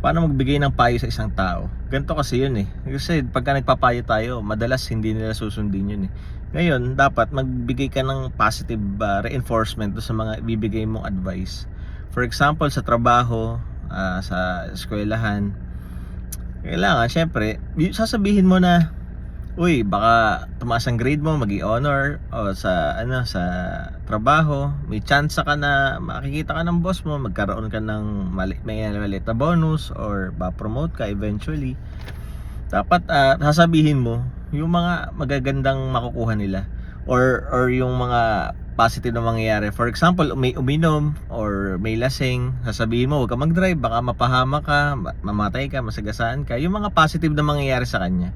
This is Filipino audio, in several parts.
paano magbigay ng payo sa isang tao. Ganito kasi yun eh. Kasi pagka nagpapayo tayo, madalas hindi nila susundin yun eh. Ngayon, dapat magbigay ka ng positive uh, reinforcement sa mga ibibigay mong advice. For example, sa trabaho, ah, sa eskwelahan, kailangan, syempre, sasabihin mo na, uy, baka tumaas ang grade mo, magi honor o sa ano sa trabaho, may chance ka na makikita ka ng boss mo, magkaroon ka ng mali, may maliit na bonus or ba-promote ka eventually. Dapat ah, sasabihin mo yung mga magagandang makukuha nila or or yung mga positive na mangyayari. For example, may uminom or may lasing, sasabihin mo, huwag ka mag-drive, baka mapahama ka, ma- mamatay ka, masagasaan ka. Yung mga positive na mangyayari sa kanya.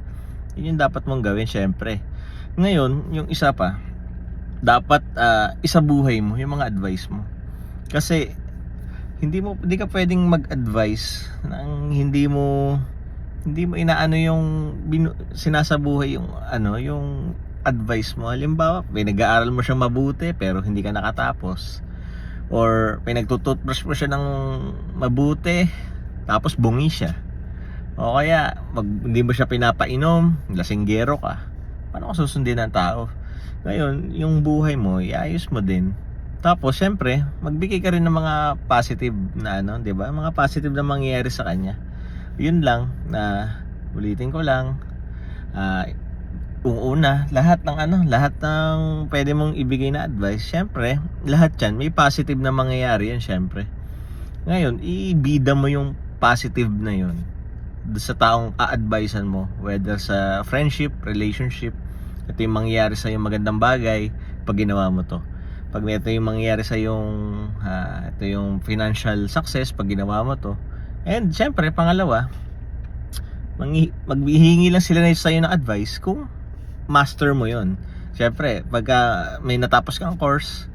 Yun yung dapat mong gawin, syempre. Ngayon, yung isa pa, dapat ah, isabuhay mo yung mga advice mo. Kasi, hindi mo hindi ka pwedeng mag-advise nang hindi mo hindi mo inaano yung binu, sinasabuhay yung ano yung advice mo halimbawa pinag-aaral mo siyang mabuti pero hindi ka nakatapos or pinagtututbrush mo siya ng mabuti tapos bungi siya o kaya mag, hindi mo siya pinapainom lasinggero ka. Paano ka susundin ng tao? Ngayon yung buhay mo iayos mo din. Tapos syempre magbigay ka rin ng mga positive na ano 'di ba? Mga positive na mangyayari sa kanya. Yun lang na ulitin ko lang kung una, lahat ng ano, lahat ng pwede mong ibigay na advice, syempre, lahat 'yan may positive na mangyayari 'yan syempre. Ngayon, ibida mo yung positive na 'yon sa taong a-advisean mo, whether sa friendship, relationship, ito yung mangyayari sa yung magandang bagay pag ginawa mo to. Pag ito yung mangyayari sa yung ah, ito yung financial success pag ginawa mo to. And syempre, pangalawa, maghihingi lang sila na sa'yo ng advice kung master mo yon. Siyempre, pagka may natapos kang course,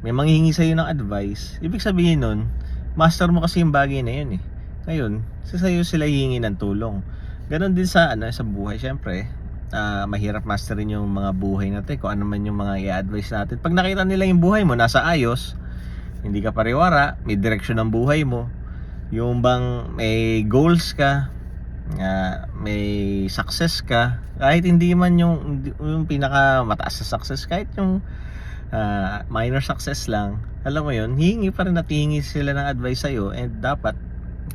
may manghihingi sa'yo ng advice, ibig sabihin nun, master mo kasi yung bagay na yun eh. Ngayon, sa sa'yo sila hihingi ng tulong. Ganon din sa, ano, sa buhay, siyempre, ah, mahirap masterin yung mga buhay natin, kung ano man yung mga i-advise natin. Pag nakita nila yung buhay mo, nasa ayos, hindi ka pariwara, may direksyon ng buhay mo, yung bang may goals ka, nga may success ka kahit hindi man yung yung pinaka mataas na success kahit yung ah, minor success lang alam mo yun hihingi pa rin at hihingi sila ng advice sa'yo and dapat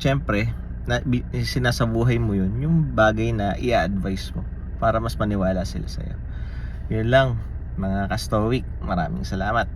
syempre na, sinasabuhay mo yun yung bagay na i-advise mo para mas maniwala sila sa'yo. Yun lang mga ka-stoic maraming salamat